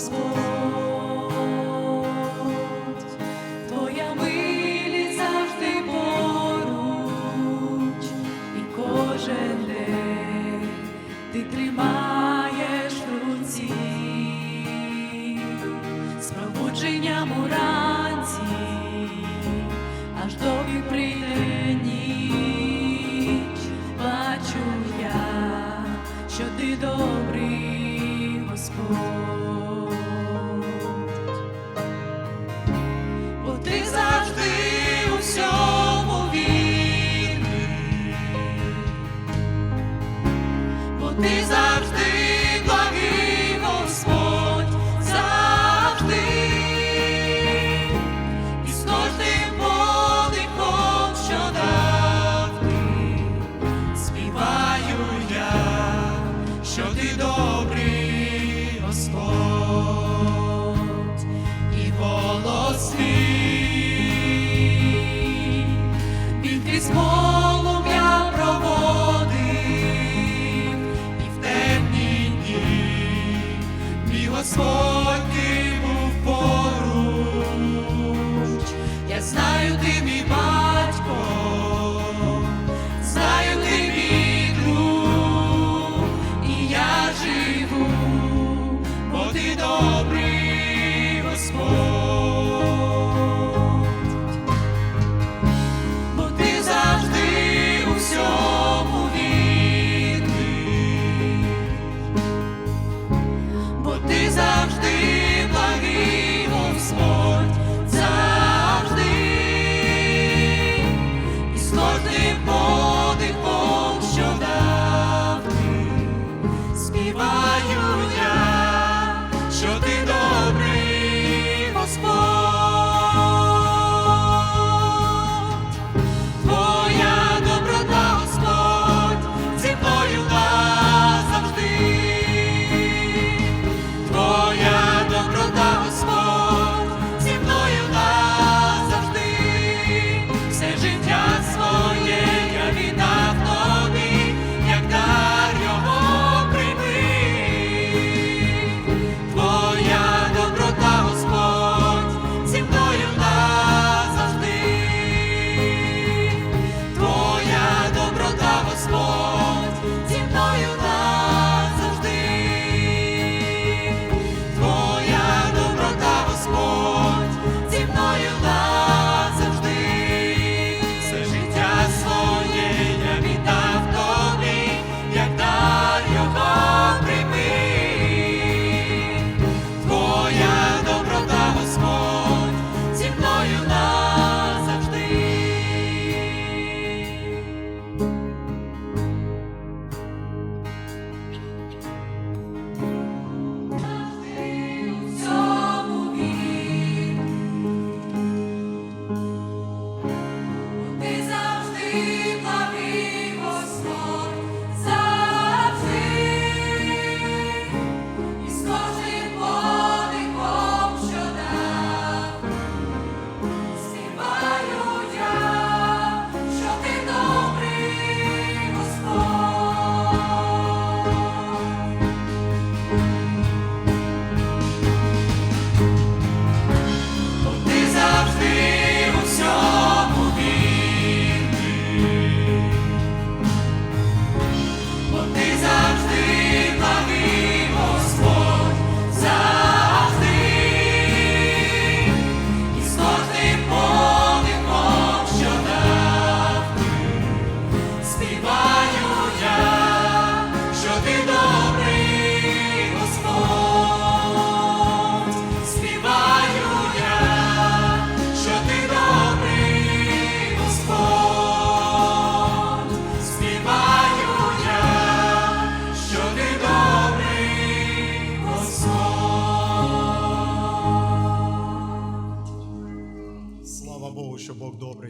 Господь, Твоя милість завжди поруч, і кожен день ти тримаєш руці, з пробудженням уранці, аж доки прийде. Я знаю ти. Viva! Ти